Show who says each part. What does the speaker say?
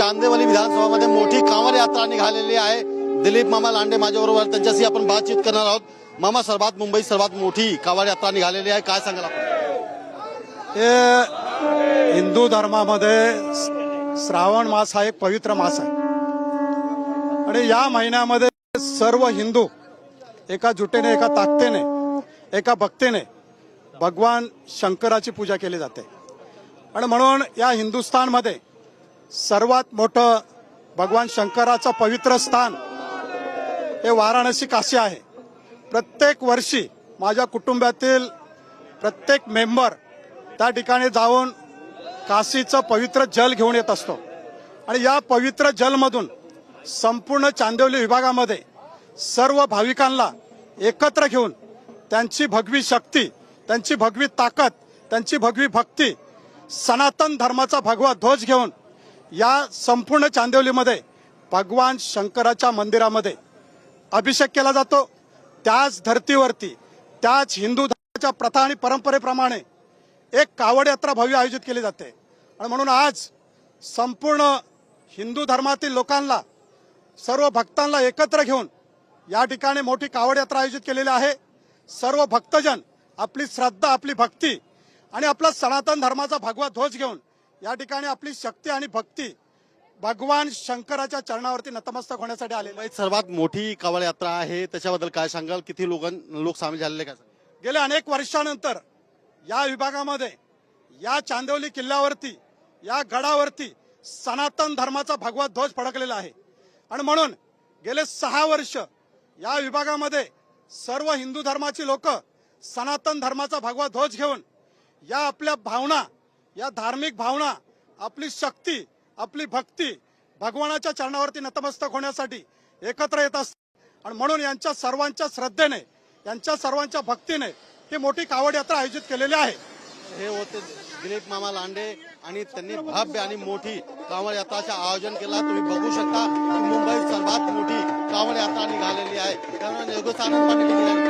Speaker 1: चांदेवली विधानसभामध्ये मोठी कांवर यात्रा निघालेली आहे. दिलीप मामा लांडे माझ्याबरोबर त्यांच्याशी आपण बातचीत करणार आहोत. मामा सर्वात मुंबई सर्वात मोठी कांवर यात्रा निघालेली आहे. काय सांगाल आपण?
Speaker 2: हिंदू धर्मामध्ये श्रावण मास हा एक पवित्र मास आहे. आणि या महिन्यामध्ये सर्व हिंदू एका जुटेने एका ताकदीने एका भक्तीने भगवान शंकराची पूजा केली जाते. आणि म्हणून या हिंदुस्थानमध्ये सर्वात मोठं भगवान शंकराचं पवित्र स्थान हे वाराणसी काशी आहे. प्रत्येक वर्षी माझ्या कुटुंबातील प्रत्येक मेंबर त्या ठिकाणी जाऊन काशीचं पवित्र जल घेऊन येत असतो. आणि या पवित्र जलमधून संपूर्ण चांदिवली विभागामध्ये सर्व भाविकांना एकत्र घेऊन त्यांची भगवी शक्ती त्यांची भगवी ताकद त्यांची भगवी भक्ती सनातन धर्माचा भगवा ध्वज घेऊन या संपूर्ण चांदिवलीमध्ये भगवान शंकराच्या मंदिरामध्ये अभिषेक केला जातो. त्याच धर्तीवरती त्याच हिंदू धर्माच्या प्रथा आणि परंपरेप्रमाणे एक कावड यात्रा भव्य आयोजित केली जाते. आणि म्हणून आज संपूर्ण हिंदू धर्मातील लोकांना सर्व भक्तांना एकत्र घेऊन या ठिकाणी मोठी कावड यात्रा आयोजित केलेली आहे. सर्व भक्तजन आपली श्रद्धा आपली भक्ती आणि आपला सनातन धर्माचा भगवा ध्वज घेऊन या ठिकाणी आपली शक्ती आणि भक्ती भगवान शंकराच्या चरणावरती नतमस्तक होण्यासाठी आलेले
Speaker 1: सर्वात मोठी कांवर यात्रा आहे त्याच्याबद्दल काय सांगाल? किती लोक लोक सामील झालेले काय सांगाल?
Speaker 2: गेल्या अनेक वर्षानंतर या विभागामध्ये या चांदवली किल्ल्यावरती या गडावरती सनातन धर्माचा भगवा ध्वज फडकलेला आहे. आणि म्हणून गेले सहा वर्ष या विभागामध्ये सर्व हिंदू धर्माची लोक सनातन धर्माचा भगवा ध्वज घेऊन या आपल्या भावना या धार्मिक भावना आपली शक्ती आपली भक्ती भगवानाच्या चरणावरती नतमस्तक होण्यासाठी एकत्र येत असतात आणि म्हणून यांच्या सर्वांच्या श्रद्धेने यांच्या सर्वांच्या भक्तीने ही मोठी कावड यात्रा आयोजित केलेली आहे.
Speaker 1: हे होते दिलीप मामा लांडे आणि त्यांनी भव्य आणि मोठी कावड यात्राचे आयोजन केला. तुम्ही बघू शकता मुंबई मुंबईत सर्वात मोठी कावड यात्रा निघालेली आहे. त्यामुळे योगेश आनंद पाटील